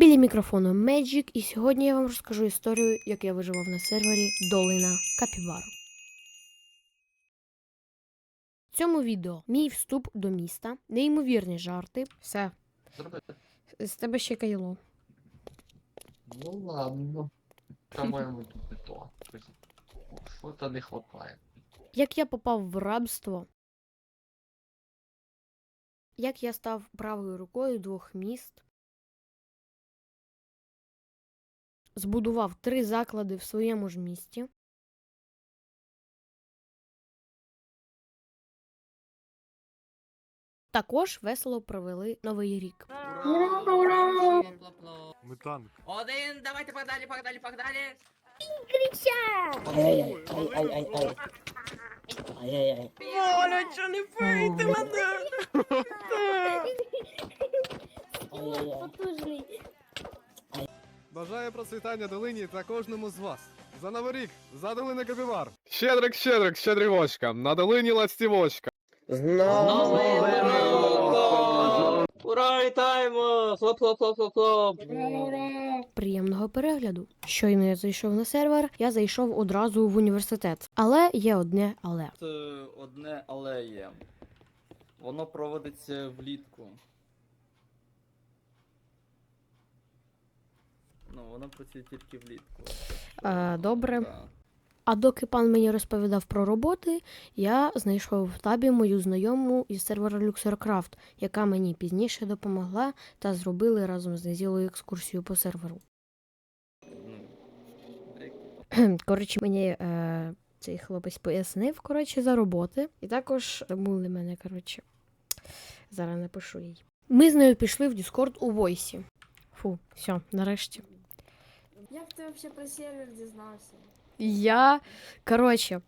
Біля мікрофону Magic, і сьогодні я вам розкажу історію, як я виживав на сервері Долина Капібару. В цьому відео мій вступ до міста, неймовірні жарти. Все, з тебе ще кайло. Ну ладно. По-моєму, тут не то. Що-то не хватає. Як я попав в рабство. Як я став правою рукою двох міст. Збудував три заклади в своєму ж місті. Також весело провели новий рік. Ми танк. Один, давайте погнали, погнали, погнали. Оля, що не вийти мене? Ай-яй-яй. Бажаю процвітання долині та кожному з вас. За новий рік, за долини Капівар. Щедрик, щедрик, щедрівочка. На долині ластівочка. Знову Ура, вітаємо! Хлоп, хлоп, хлоп, хлоп, хлоп. Приємного перегляду. Щойно я зайшов на сервер, я зайшов одразу в університет. Але є одне але. Це одне але є. Воно проводиться влітку. Ну, воно працює тільки влітку. Е, добре. Да. А доки пан мені розповідав про роботи, я знайшов в табі мою знайому із сервера LuxorCraft, яка мені пізніше допомогла та зробили разом з Незілою екскурсію по серверу. Коротше, мені е, цей хлопець пояснив коротше, за роботи. І також були мене, коротше. Зараз напишу їй. Ми з нею пішли в Discord у Войсі. Фу, все, нарешті. Як ти взагалі про сервер дізнався? Я. Коротше,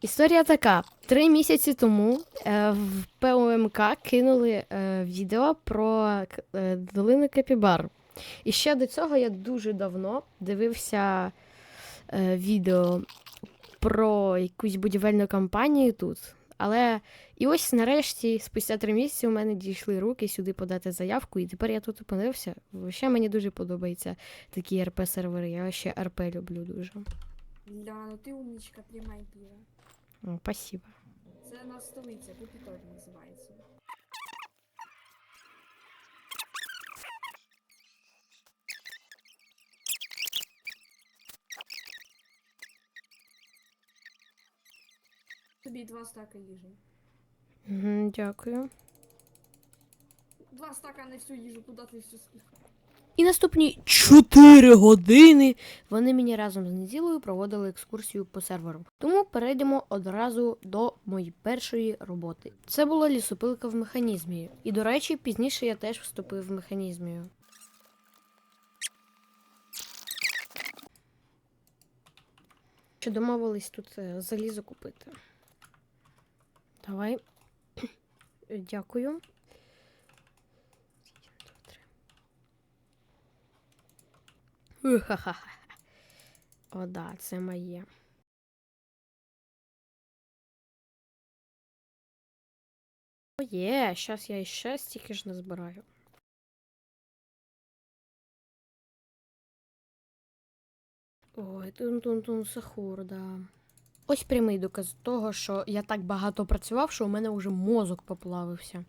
історія така. Три місяці тому е, в ПОМК кинули е, відео про е, долину Капібар. І ще до цього я дуже давно дивився е, відео про якусь будівельну кампанію тут. Але і ось нарешті, спустя три місяці, у мене дійшли руки сюди подати заявку, і тепер я тут опинився. Ще мені дуже подобаються такі РП-сервери. Я ще РП люблю дуже. Ля, ну ти умнічка, приймай піва. О, спасибо. Це на столиця, Капітолій називається. Тобі два стака їжі. Мгм, Дякую. Два стака на всю їжу, куди ти всю скільки? І наступні 4 години вони мені разом з неділею проводили екскурсію по серверу. Тому перейдемо одразу до моєї першої роботи. Це була лісопилка в механізмі. І, до речі, пізніше я теж вступив в механізмію. Що домовились тут е, залізо купити. Давай. Дякую. Ха-ха-ха. О, да, це моє. О, є, щас я іще стільки ж назбираю. Ой, тун-тун-тун, сахур, да. Ось прямий доказ того, що я так багато працював, що у мене вже мозок поплавився.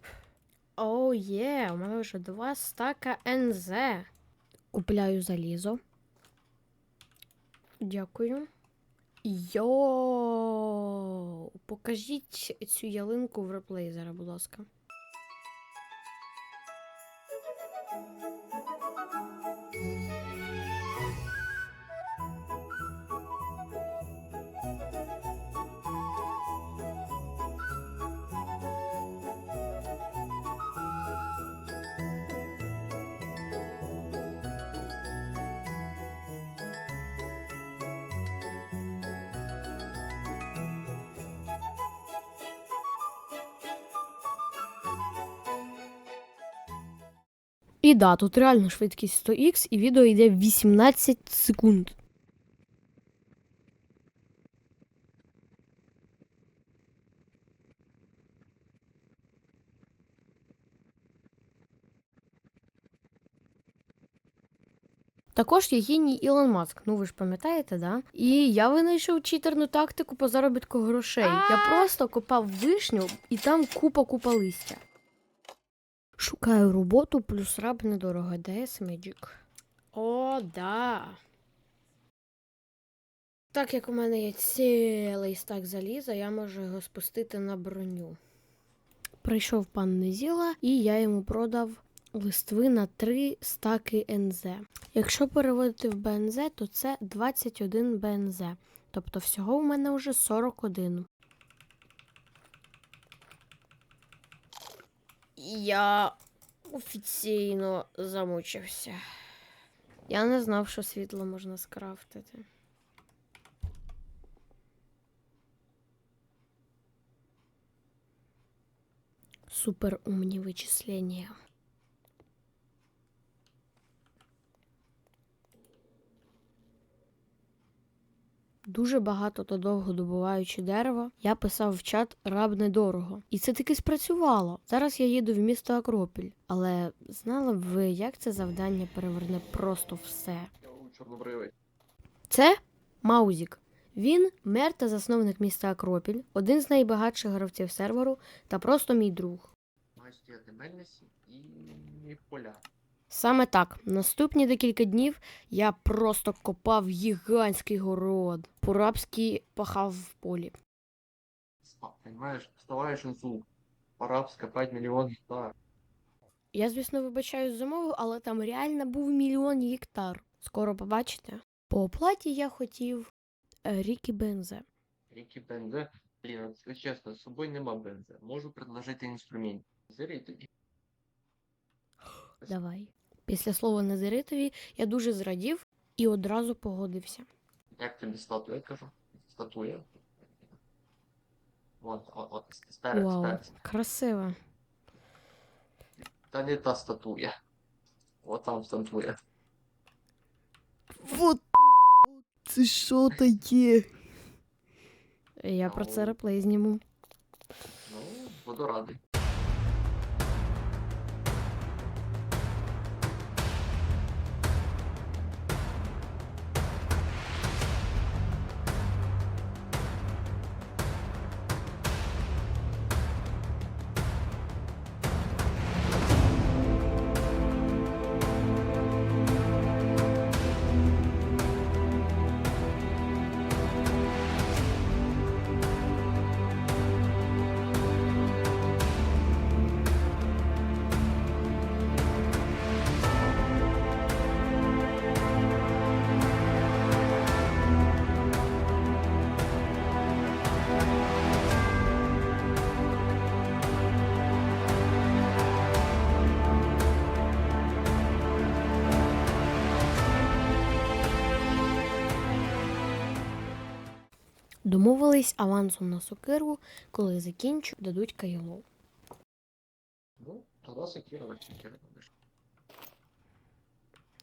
О, є, у мене вже два стака НЗ. Купляю залізо. Дякую. Йоу, покажіть цю ялинку в реплей зараз, будь ласка. І да, тут реально швидкість 100х, і відео йде 18 секунд. Також є геній Ілон Маск, ну ви ж пам'ятаєте, да? І я винайшов читерну тактику по заробітку грошей. Я просто копав вишню і там купа-купа листя. Шукаю роботу плюс раб недорого. DS Magic. О, да. Так як у мене є цілий стак заліза, я можу його спустити на броню. Прийшов пан Незіла, і я йому продав листви на 3 стаки НЗ. Якщо переводити в БНЗ, то це 21 БНЗ. Тобто всього у мене вже 41. Я офіційно замучився. Я не знав, що світло можна скрафтити. Супер умні вичислення. Дуже багато та довго добуваючи дерево, я писав в чат раб недорого. І це таки спрацювало. Зараз я їду в місто Акропіль. Але знали б ви, як це завдання переверне просто все. Це Маузік. Він мер та засновник міста Акропіль, один з найбагатших гравців серверу та просто мій друг. Мельниці і поля. Саме так, наступні декілька днів я просто копав гігантський город, по-рабськи пахав в полі. Спа- Понимаешь, вставаешь инсу. Пора б скопать гектар. Я, звісно, вибачаюсь за мову, але там реально був мільйон гектар. Скоро побачите. По оплаті я хотів е, Рікі Бензе. Ріки бензе. Блін, чесно, з собою нема бензе. Можу предложити інструмент. Зирі тоді. Давай. Після слова Назаритові я дуже зрадів і одразу погодився. Як тобі статуя, кажу? Статуя. Вон, от, от, сперед, Вау, сперед. красиво. Та не та статуя. От там статуя. Вот це що таке? Я про це реплей зніму. Ну, буду радий. Домовились авансом на сокиру, коли закінчу, дадуть кайло. Ну, тоді секіра, секіра.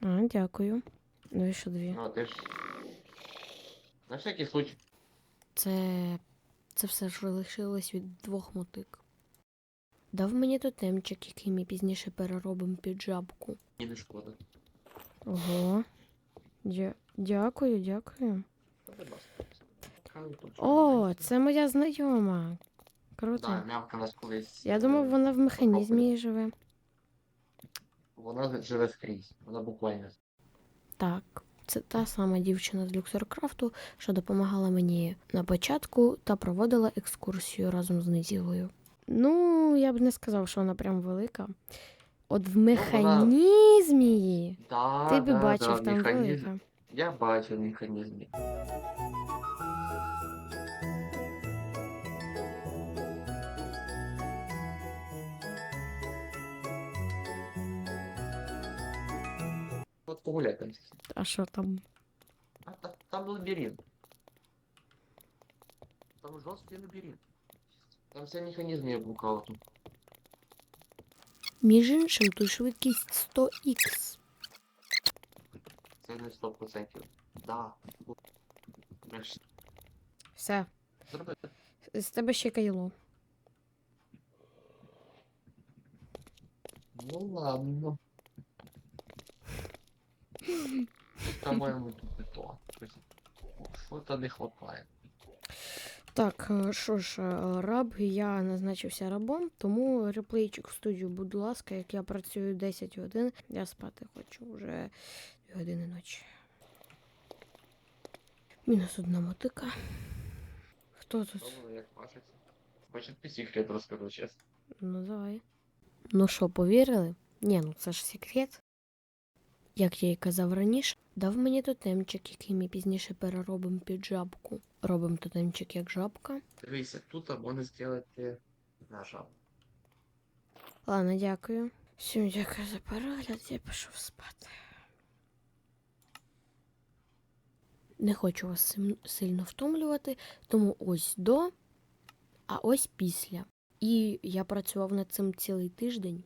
А, дякую. Ну і що дві. Ну, а ти ж... На всякий случай. Це. Це все ж лишилось від двох мотик. Дав мені тотемчик, який ми пізніше переробимо під жабку. І не шкода. Ого. Дя... Дякую, дякую. Та, будь ласка. О, це моя знайома. Круто. Да, мявка нас колись. Я е, думав, вона в механізмі живе. Вона живе скрізь. Вона буквально. Так, це та сама дівчина з люксеркрафту, що допомагала мені на початку та проводила екскурсію разом з Низілою. Ну, я б не сказав, що вона прям велика. От в механізмі Да, ти б да, бачив да, там механізм. велика. Я бачив механізм. От погуляй там. А що там? А, та- там лабіринт. Там жорсткий лабіринт. Там все механізми я блукав тут. Між іншим, тут швидкість 100х. Це не 100%. Да. Ми ж Все, зробили. з тебе ще кайло. Ну ладно. По-моєму, тут не то. Що-то не хватає. Так, е, що ж, е, раб, я назначився рабом, тому реплейчик в студію, будь ласка, як я працюю 10 годин, я спати хочу вже 2 години ночі. Мінус одна мотика. Хто тут? Як ти секрет розкажу, чесно. Ну, давай. Ну що, повірили? Ні, ну це ж секрет. Як я й казав раніше, дав мені тотемчик, який ми пізніше переробимо під жабку. Робимо тотемчик як жабка. Дивися, тут можна зробити нажав. Ладно, дякую. Всім дякую за перегляд, я пішов спати. Не хочу вас сильно втомлювати, тому ось до, а ось після. І я працював над цим цілий тиждень.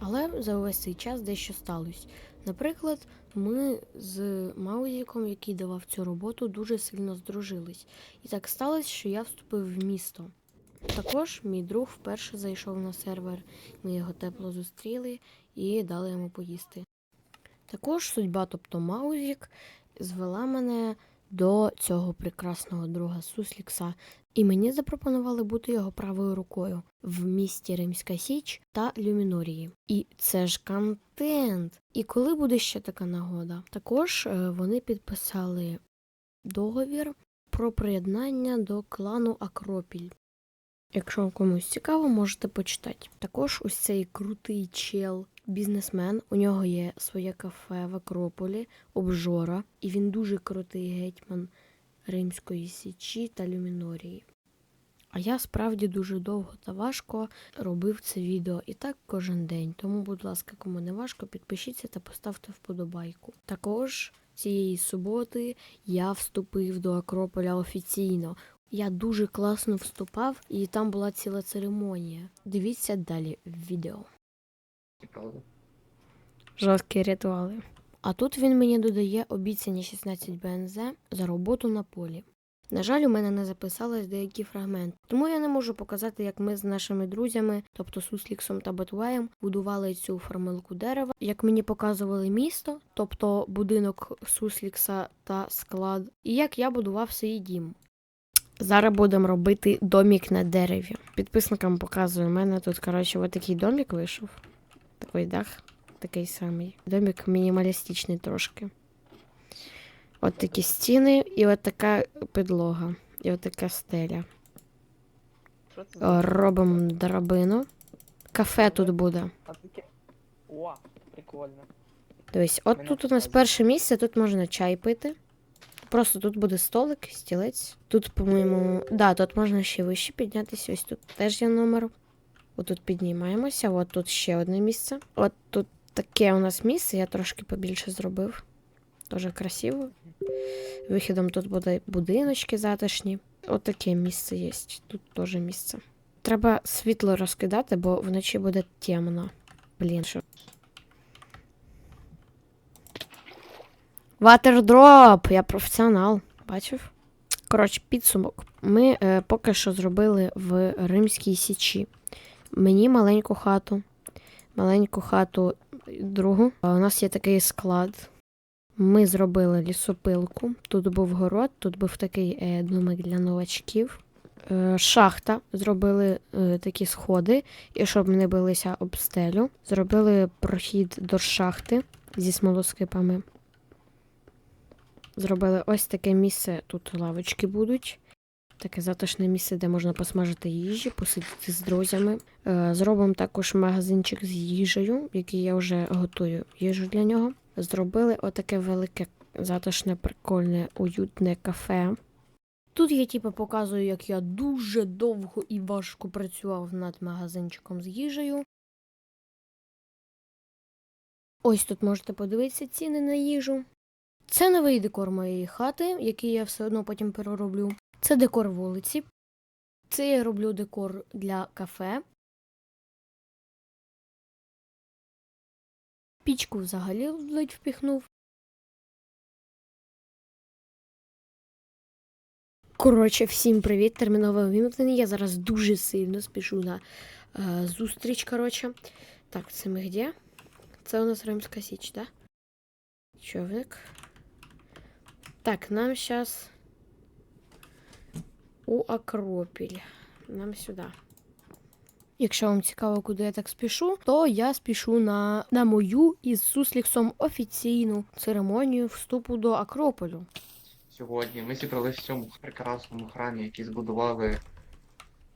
Але за увесь цей час дещо сталося. Наприклад, ми з Маузіком, який давав цю роботу, дуже сильно здружились. І так сталося, що я вступив в місто. Також мій друг вперше зайшов на сервер. Ми його тепло зустріли і дали йому поїсти. Також судьба, тобто Маузік, звела мене до цього прекрасного друга Суслікса, і мені запропонували бути його правою рукою в місті Римська Січ та Люмінорії. І це ж контент. І коли буде ще така нагода? Також е, вони підписали договір про приєднання до клану Акропіль. Якщо комусь цікаво, можете почитати. Також ось цей крутий чел, бізнесмен. У нього є своє кафе в Акрополі, обжора, і він дуже крутий гетьман Римської Січі та Люмінорії. А я справді дуже довго та важко робив це відео і так кожен день. Тому, будь ласка, кому не важко, підпишіться та поставте вподобайку. Також цієї суботи я вступив до Акрополя офіційно. Я дуже класно вступав, і там була ціла церемонія. Дивіться далі в відео. Жорсткі ритуали. А тут він мені додає обіцяні 16 БНЗ за роботу на полі. На жаль, у мене не записались деякі фрагменти, тому я не можу показати, як ми з нашими друзями, тобто Сусліксом та Батваєм, будували цю формилку дерева, як мені показували місто, тобто будинок Суслікса та склад, і як я будував свій дім. Зараз будемо робити домік на дереві. Підписникам показую, у мене тут, коротше, ось такий домік вийшов. Такий дах, такий самий. Домік мінімалістичний трошки. От такі стіни і от така підлога. І от така стеля. Робимо драбину. Кафе тут буде. О, прикольно. Дивись, от тут у нас перше місце, тут можна чай пити. Просто тут буде столик, стілець. Тут, по-моєму, да, тут можна ще вище піднятися. Ось тут теж є номер. Отут піднімаємося, от тут ще одне місце. От тут таке у нас місце, я трошки побільше зробив. Дуже красиво. Вихідом тут буде будиночки затишні. От таке місце є. Тут теж місце. Треба світло розкидати, бо вночі буде темно. Блін, що. Ватердроп! Я професіонал. Бачив? Коротше, підсумок. Ми е, поки що зробили в Римській Січі. Мені маленьку хату. Маленьку хату другу. У нас є такий склад. Ми зробили лісопилку. Тут був город, тут був такий е, домик для новачків. Е, шахта. Зробили е, такі сходи, і щоб не билися об стелю. Зробили прохід до шахти зі смолоскипами. Зробили ось таке місце. Тут лавочки будуть. Таке затишне місце, де можна посмажити їжі, посидіти з друзями. Е, Зробимо також магазинчик з їжею, який я вже готую їжу для нього. Зробили отаке велике, затишне, прикольне, уютне кафе. Тут я типу показую, як я дуже довго і важко працював над магазинчиком з їжею. Ось тут можете подивитися ціни на їжу. Це новий декор моєї хати, який я все одно потім перероблю. Це декор вулиці. Це я роблю декор для кафе. Пічку взагалі ледь впіхнув. Коротше, всім привіт, термінове вимкнення. Я зараз дуже сильно спішу на е, зустріч. Коротше. Так, це ми де? Це у нас Римська Січ? Да? Човник. Так, нам сейчас у Акропіль. Нам сюди. Якщо вам цікаво, куди я так спішу, то я спішу на, на мою із Сусліксом офіційну церемонію вступу до Акрополю. Сьогодні ми зібралися в цьому прекрасному храмі, який збудували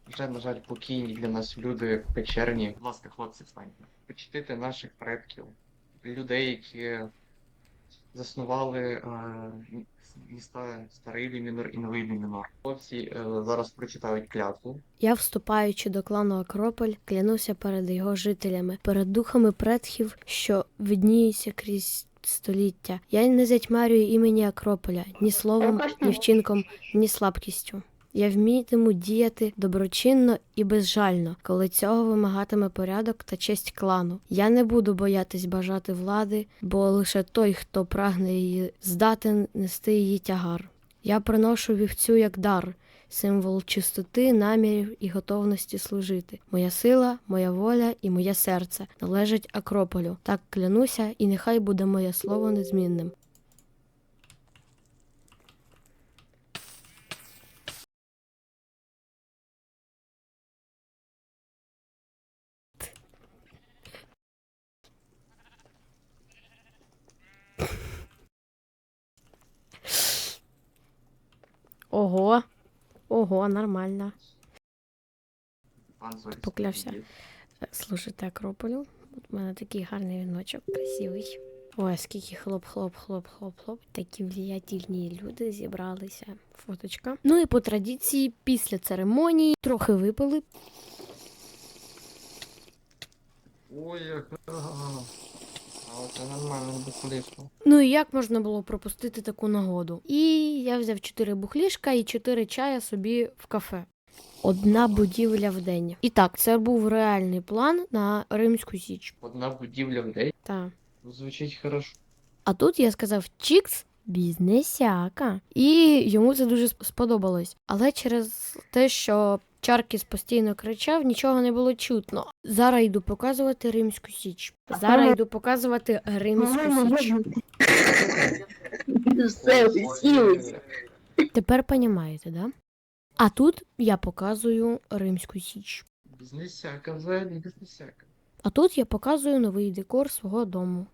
вже, на жаль, покійні для нас люди печерні. Будь ласка, хлопці, встаньте. Почтити наших предків, людей, які заснували е, міста Старий Лімінор і Новий Лімінор. Хлопці е, зараз прочитають клятву. Я, вступаючи до клану Акрополь, клянуся перед його жителями, перед духами предків, що видніються крізь століття. Я не затьмарюю імені Акрополя ні словом, ні вчинком, ні слабкістю. Я вмітиму діяти доброчинно і безжально, коли цього вимагатиме порядок та честь клану. Я не буду боятись бажати влади, бо лише той, хто прагне її, здатен нести її тягар. Я приношу вівцю як дар, символ чистоти, намірів і готовності служити. Моя сила, моя воля і моє серце належать Акрополю. Так клянуся, і нехай буде моє слово незмінним. Ого, ого, нормально. Поклявся. Служити Акрополю. У мене такий гарний віночок, красивий. Ой, скільки хлоп, хлоп, хлоп, хлоп, хлоп. Такі влиятельні люди зібралися. Фоточка. Ну і по традиції, після церемонії трохи випили. Ой, яка. Але це нормально, бухлишко. Ну і як можна було пропустити таку нагоду? І я взяв чотири бухлішка і чотири чая собі в кафе. Одна будівля в день. І так, це був реальний план на Римську Січ. Одна будівля в день. Так. Звучить хорошо. А тут я сказав Чікс бізнесяка. І йому це дуже сподобалось. Але через те, що Чаркіс постійно кричав, нічого не було чутно. Зараз йду показувати Римську Січ. Зараз йду показувати Римську Січ. Все, сілись. Тепер понімаєте, да? А тут я показую Римську Січ. Бізнесяка взагалі, бізнесяка. А тут я показую новий декор свого дому.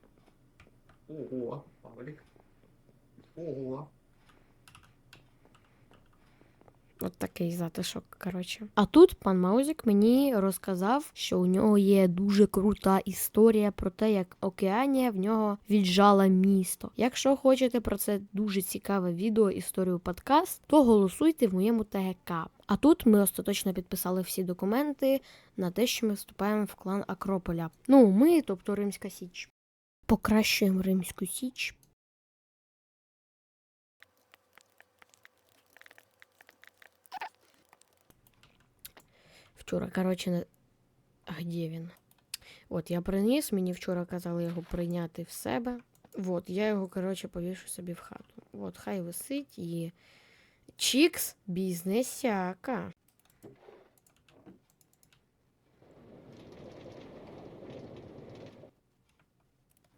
Ого, Павлік. Ого. От такий затишок, коротше. А тут пан Маузік мені розказав, що у нього є дуже крута історія про те, як Океанія в нього віджала місто. Якщо хочете про це дуже цікаве відео, історію подкаст, то голосуйте в моєму ТГК. А тут ми остаточно підписали всі документи на те, що ми вступаємо в клан Акрополя. Ну, ми, тобто Римська Січ. Покращуємо Римську Січ. Вчора, коротше, не... А де він? От, я приніс, мені вчора казали його прийняти в себе. От, я його, коротше, повішу собі в хату. От, хай висить і. Чікс бізнесяка.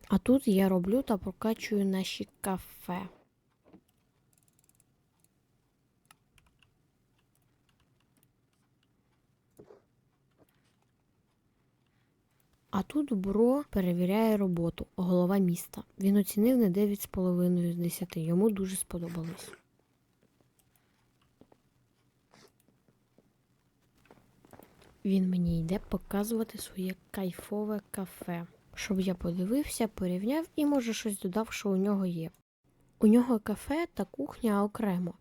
А тут я роблю та прокачую наші кафе. А тут Бро перевіряє роботу, голова міста. Він оцінив на 9,5 з 10. Йому дуже сподобалось. Він мені йде показувати своє кайфове кафе, щоб я подивився, порівняв і, може, щось додав, що у нього є. У нього кафе та кухня окремо.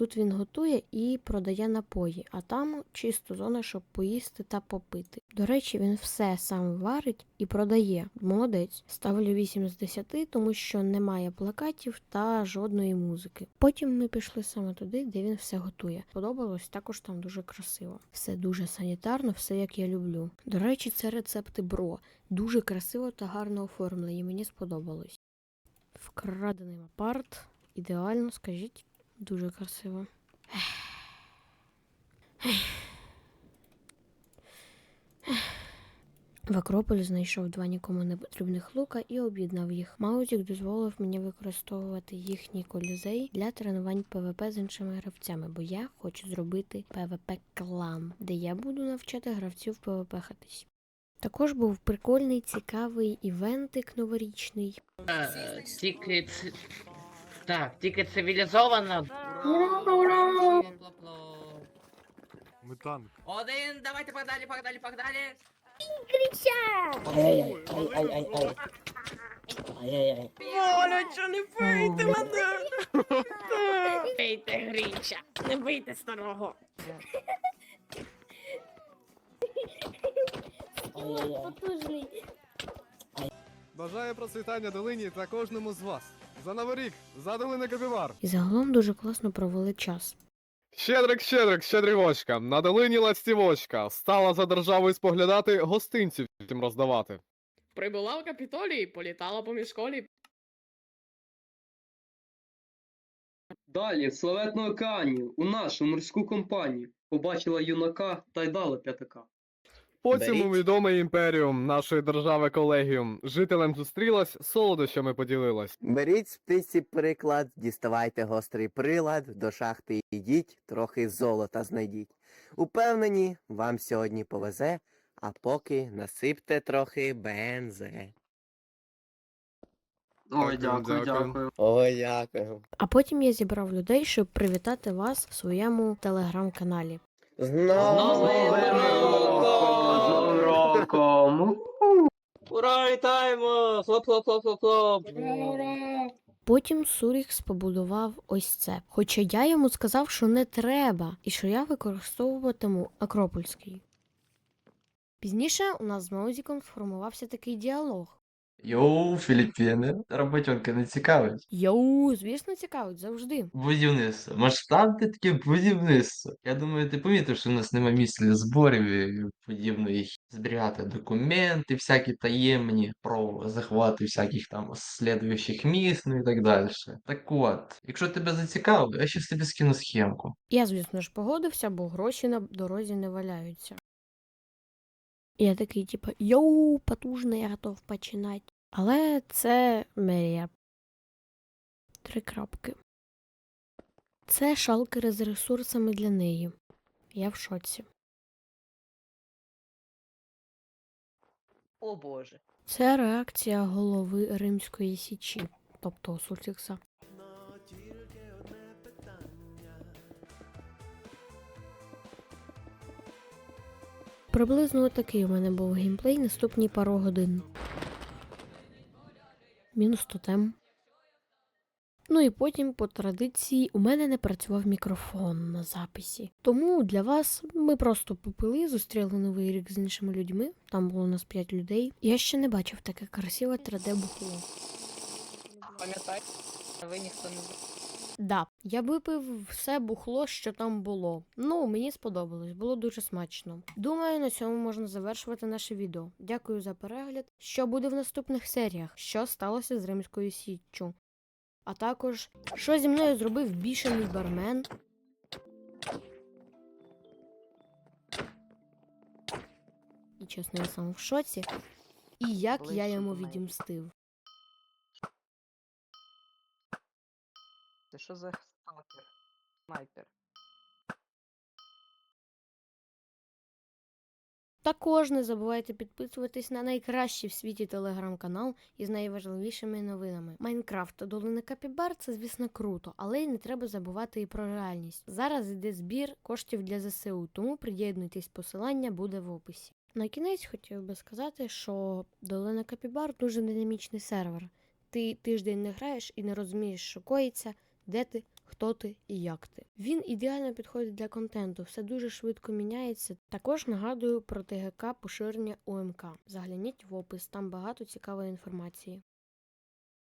Тут він готує і продає напої, а там чисто зона, щоб поїсти та попити. До речі, він все сам варить і продає. Молодець. Ставлю 8 з 10, тому що немає плакатів та жодної музики. Потім ми пішли саме туди, де він все готує. Подобалось також там дуже красиво. Все дуже санітарно, все як я люблю. До речі, це рецепти бро. Дуже красиво та гарно оформлені. Мені сподобалось. Вкрадений апарт. Ідеально, скажіть. Дуже красиво. В Акрополі знайшов два нікому не потрібних лука і об'єднав їх. Маутік дозволив мені використовувати їхній колізей для тренувань ПВП з іншими гравцями, бо я хочу зробити ПВП клан, де я буду навчати гравців ПВП хатись. Також був прикольний, цікавий івентик новорічний. Е, Тільки ц- так, тільки цивілізовано. Ми танк. Один, давайте погнали, погнали, погнали. Ай-яй-яй, ай-ай-ай-ай. Ай-яй-яй. Не бийте мене. Бийте Грінча, не бийте старого. Ай-яй-яй. Бажаю процвітання долині та кожному з вас. За новий рік, за долини Капібар. І загалом дуже класно провели час. Щедрик, щедрик, щедрівочка, на долині ластівочка. Стала за державою споглядати, гостинців тим роздавати. Прибула в Капітолій, політала по міжколі. Далі, в славетну океанію, у нашу морську компанію, побачила юнака та й дала п'ятака. Потім у відомий імперіум нашої держави колегіум. Жителям зустрілась, солодощами поділилась. Беріть з птиці приклад, діставайте гострий прилад, до шахти йдіть, трохи золота знайдіть. Упевнені, вам сьогодні повезе, а поки насипте трохи бензе. Ой, дякую, дякую. Ой, дякую. А потім я зібрав людей, щоб привітати вас в своєму телеграм-каналі. З Новим! Ура, вітаємо! Хлоп, хлоп, хлоп, хлоп, хлоп. Потім Сурікс побудував ось це. Хоча я йому сказав, що не треба, і що я використовуватиму Акропольський. Пізніше у нас з Маузіком сформувався такий діалог. Йоу, Філіппіни. Роботьонка не цікавить. Йоу, звісно, цікавить завжди. Будівництво. Масштабне таке будівництво. Я думаю, ти помітив, що в нас немає місця для зборів і подібної зберігати документи, всякі таємні про захвати всяких там слідуючих міст, ну і так далі. Так от, якщо тебе зацікавило, я щас тобі скину схемку. Я, звісно ж, погодився, бо гроші на дорозі не валяються. Я такий, типа, йоу, потужно, я готов починати. Але це мерія. Три крапки. Це шалкери з ресурсами для неї. Я в шоці. О боже. Це реакція голови Римської січі, тобто Суртікса. Приблизно такий у мене був геймплей наступні пару годин. Мінус тотем. Ну і потім, по традиції, у мене не працював мікрофон на записі. Тому для вас ми просто попили, зустріли новий рік з іншими людьми. Там було у нас 5 людей. Я ще не бачив таке красиве 3D бухло. Пам'ятай, ви ніхто не. Да, я випив все бухло, що там було. Ну, мені сподобалось, було дуже смачно. Думаю, на цьому можна завершувати наше відео. Дякую за перегляд. Що буде в наступних серіях? Що сталося з Римською Січчю? А також, що зі мною зробив бішений бармен? І чесно, я сам в шоці. І як я йому відімстив. Це що за сталкер? Снайпер. Також не забувайте підписуватись на найкращий в світі телеграм-канал із найважливішими новинами. Майнкрафт та Долина Капібар це, звісно, круто, але й не треба забувати і про реальність. Зараз йде збір коштів для ЗСУ, тому приєднуйтесь, посилання буде в описі. На кінець хотів би сказати, що Долина Капібар дуже динамічний сервер. Ти тиждень не граєш і не розумієш, що коїться, де ти, хто ти і як ти. Він ідеально підходить для контенту, все дуже швидко міняється. Також нагадую про ТГК поширення ОМК. Загляніть в опис, там багато цікавої інформації.